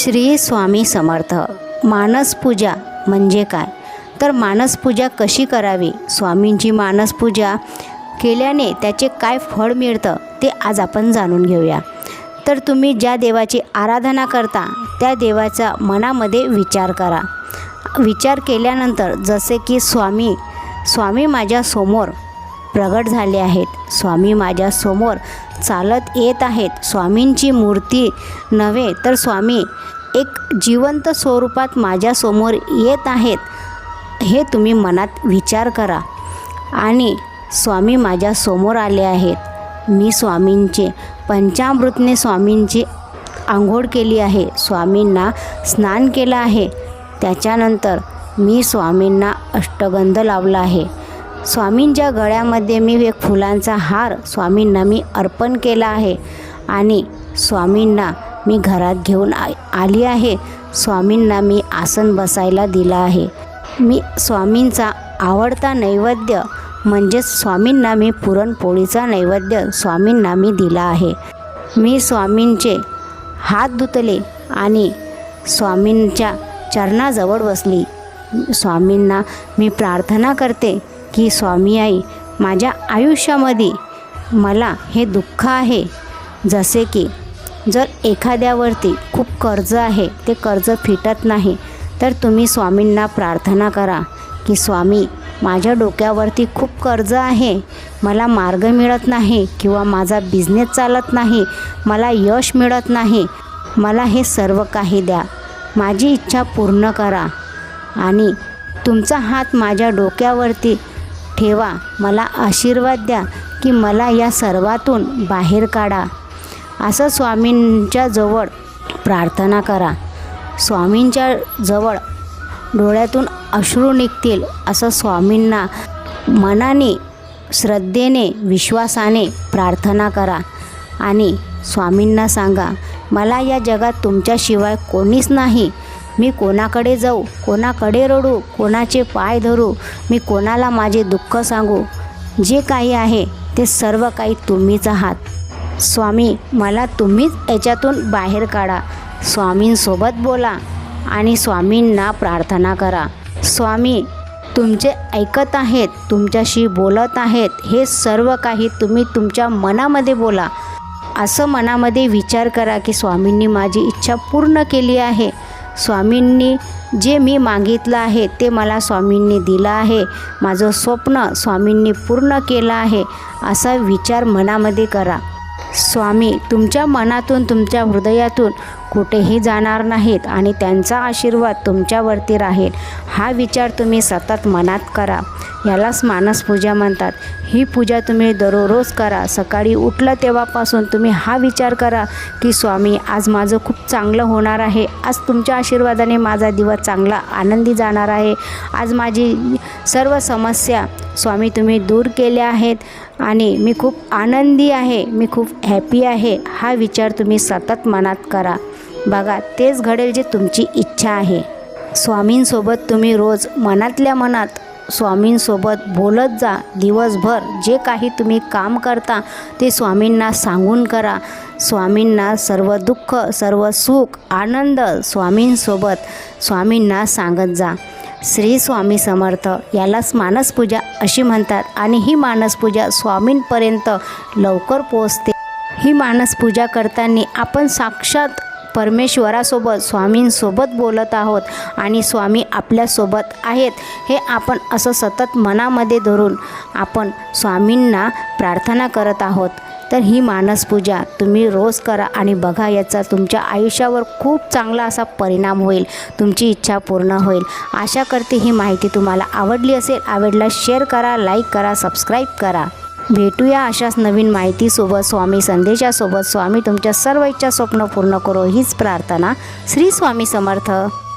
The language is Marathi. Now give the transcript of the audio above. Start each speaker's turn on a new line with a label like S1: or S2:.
S1: श्री स्वामी समर्थ. मानसपूजा म्हणजे काय? तर मानसपूजा कशी करावी? स्वामींची मानसपूजा केल्याने त्याचे काय फळ मिळतं ते आज आपण जाणून घेऊया. तर तुम्ही ज्या देवाची आराधना करता त्या देवाचा मनामध्ये विचार करा. विचार केल्यानंतर जसे की स्वामी स्वामी माझ्यासमोर प्रगट झाले आहेत. स्वामी माझ्यासमोर चालत येत आहेत. स्वामींची मूर्ती नव्हे तर स्वामी एक जिवंत स्वरूपात माझ्यासमोर येत आहेत हे तुम्ही मनात विचार करा. आणि स्वामी माझ्यासमोर आले आहेत. मी स्वामींचे पंचामृतने स्वामींची आंघोळ केली आहे. स्वामींना स्नान केलं आहे. त्याच्यानंतर मी स्वामींना अष्टगंध लावला आहे. स्वामींच्या गळ्यामध्ये मी एक फुलांचा हार स्वामींना मी अर्पण केला आहे आणि स्वामींना मी घरात घेऊन आ आली आहे. स्वामींना मी आसन बसायला दिलं आहे. मी स्वामींचा आवडता नैवेद्य म्हणजेच स्वामींना मी पुरणपोळीचा नैवेद्य स्वामींना मी दिला आहे. मी स्वामींचे हात धुतले आणि स्वामींच्या चरणाजवळ बसली. स्वामींना मी प्रार्थना करते. की स्वामी आई माझ्या आयुष्यामध्ये मला हे दुःख आहे. जसे की जर एखाद्यावरती खूप कर्ज आहे ते कर्ज फिटत नाही तर तुम्ही स्वामींना प्रार्थना करा की स्वामी माझ्या डोक्यावरती खूप कर्ज आहे. मला मार्ग मिळत नाही किंवा माझा बिझनेस चालत नाही. मला यश मिळत नाही. मला हे सर्व काही द्या. माझी इच्छा पूर्ण करा. आणि तुमचा हात माझ्या डोक्यावरती ठेवा. मला आशीर्वाद द्या की मला या सर्वातून बाहेर काढा. असं स्वामींच्या जवळ प्रार्थना करा. स्वामींच्या जवळ डोळ्यातून अश्रू निघतील असं स्वामींना मनाने श्रद्धेने विश्वासाने प्रार्थना करा. आणि स्वामींना सांगा मला या जगात तुमच्याशिवाय कोणीच नाही. मी कोणाकडे जाऊ कोणाकडे रडू कोणाचे पाय धरू मी कोणाला माझे दुःख सांगू? जे काही आहे ते सर्व काही तुम्हीच आहात. स्वामी मला तुम्हीच याच्यातून बाहेर काढा. स्वामींसोबत बोला आणि स्वामींना प्रार्थना करा. स्वामी तुमचे ऐकत आहेत तुमच्याशी बोलत आहेत हे सर्व काही तुम्ही तुमच्या मनामध्ये बोला. असं मनामध्ये विचार करा की स्वामींनी माझी इच्छा पूर्ण केली आहे. स्वामींनी जे मी मागितलं आहे ते मला स्वामींनी दिलं आहे. माझं स्वप्न स्वामींनी पूर्ण केलं आहे असा विचार मनामध्ये करा. स्वामी तुमच्या मनातून तुमच्या हृदयातून कुठेही जाणार नाहीत आणि त्यांचा आशीर्वाद तुमच्यावरती राहील. हा विचार तुम्ही सतत मनात करा. यालाच मानसपूजा म्हणतात. ही पूजा तुम्ही दररोज करा. सकाळी उठलं तेव्हापासून तुम्ही हा विचार करा की स्वामी आज माझं खूप चांगलं होणार आहे. आज तुमच्या आशीर्वादाने माझा दिवस चांगला आनंदी जाणार आहे. आज माझी सर्व समस्या स्वामी तुम्ही दूर केल्या आहेत आणि मी खूप आनंदी आहे मी खूप हॅपी आहे. हा विचार तुम्ही सतत मनात करा. बघा तेच घडेल जे तुमची इच्छा आहे. स्वामींसोबत तुम्ही रोज मनातल्या मनात स्वामींसोबत बोलत जा. दिवसभर जे काही तुम्ही काम करता ते स्वामींना सांगून करा. स्वामींना सर्व दुःख सर्व सुख आनंद स्वामींसोबत स्वामींना सांगत जा. श्री स्वामी समर्थ. यालाच मानसपूजा अशी म्हणतात आणि ही मानसपूजा स्वामींपर्यंत लवकर पोहोचते. ही मानसपूजा करताना आपण साक्षात परमेश्वरासोबत स्वामींसोबत बोलत आहोत आणि स्वामी आपल्यासोबत आहेत हे आपण असं सतत मनामध्ये धरून आपण स्वामींना प्रार्थना करत आहोत. तर ही मानसपूजा तुम्ही रोज करा आणि बघा याचा तुमच्या आयुष्यावर खूप चांगला असा परिणाम होईल. तुमची इच्छा पूर्ण होईल. आशा करते ही माहिती तुम्हाला आवडली असेल. आवडल्यास शेअर करा लाईक करा सबस्क्राईब करा. भेटूया अशाच नवीन माहितीसोबत स्वामी संदेशासोबत. स्वामी तुमच्या सर्व इच्छा स्वप्न पूर्ण करो. हीच प्रार्थना श्री स्वामी समर्थ.